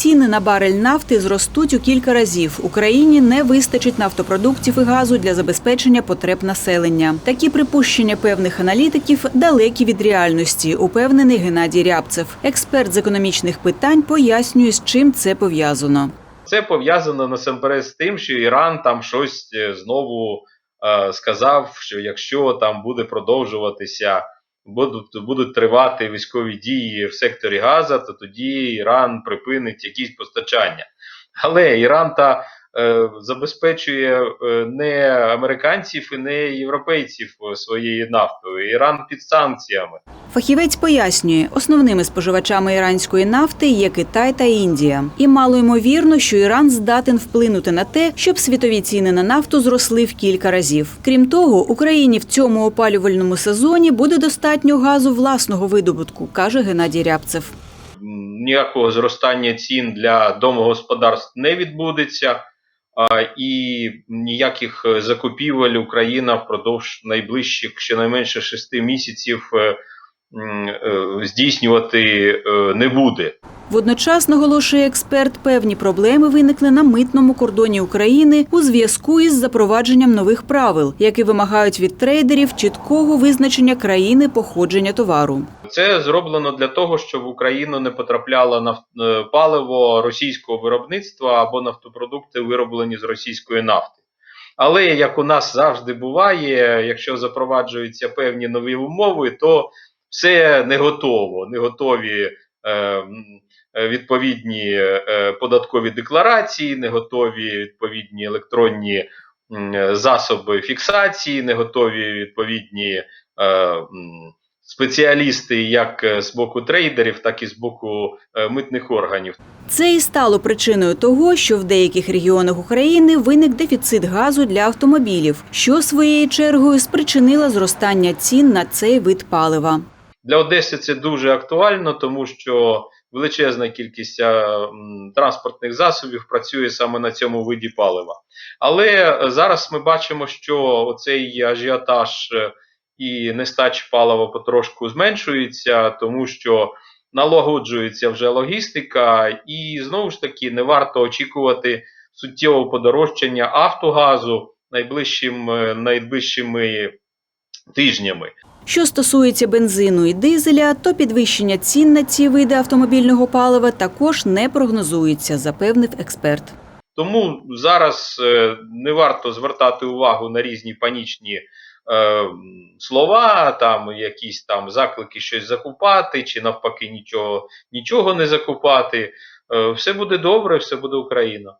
ціни на барель нафти зростуть у кілька разів. Україні не вистачить нафтопродуктів і газу для забезпечення потреб населення. Такі припущення певних аналітиків далекі від реальності, упевнений Геннадій Рябцев. Експерт з економічних питань пояснює, з чим це пов'язано. Це пов'язано насамперед з тим, що Іран там щось е, знову е, сказав, що якщо там буде продовжуватися, будуть, будуть тривати військові дії в секторі Газа, то тоді Іран припинить якісь постачання. Але Іран та забезпечує е, не американців і не європейців е, своєю нафтою. Іран під санкціями. Фахівець пояснює, основними споживачами іранської нафти є Китай та Індія. І мало ймовірно, що Іран здатен вплинути на те, щоб світові ціни на нафту зросли в кілька разів. Крім того, Україні в цьому опалювальному сезоні буде достатньо газу власного видобутку, каже Геннадій Рябцев. Ніякого зростання цін для домогосподарств не відбудеться, і ніяких е, закупівель Україна впродовж найближчих щонайменше шести місяців е, е, здійснювати не буде. Водночас, наголошує експерт, певні проблеми виникли на митному кордоні України у зв'язку із запровадженням нових правил, які вимагають від трейдерів чіткого визначення країни походження товару. Це зроблено для того, щоб в Україну не потрапляло наф- е, паливо російського виробництва або нафтопродукти, вироблені з російської нафти. Але як у нас завжди буває, якщо запроваджуються певні нові умови, то все не готово. Не готові відповідні е, податкові декларації, не готові відповідні електронні е, засоби фіксації, не готові відповідні. Е, спеціалісти як е, з боку трейдерів, так і з боку е, митних органів. Це і стало причиною того, що в деяких регіонах України виник дефіцит газу для автомобілів, що своєю чергою спричинило зростання цін на цей вид палива. Для Одеси це дуже актуально, тому що величезна кількість е, транспортних засобів працює саме на цьому виді палива. Але е, зараз ми бачимо, що цей ажіотаж е, і нестача палива потрошку зменшується, тому що налагоджується вже логістика, і знову ж таки не варто очікувати суттєвого подорожчання автогазу найближчим, найближчими тижнями. Що стосується бензину і дизеля, то підвищення цін на ці види автомобільного палива також не прогнозується, запевнив експерт. Тому зараз е, не варто звертати увагу на різні панічні е, слова, там якісь там заклики щось закупати, чи навпаки нічого, нічого не закупати. Е, все буде добре, все буде Україна.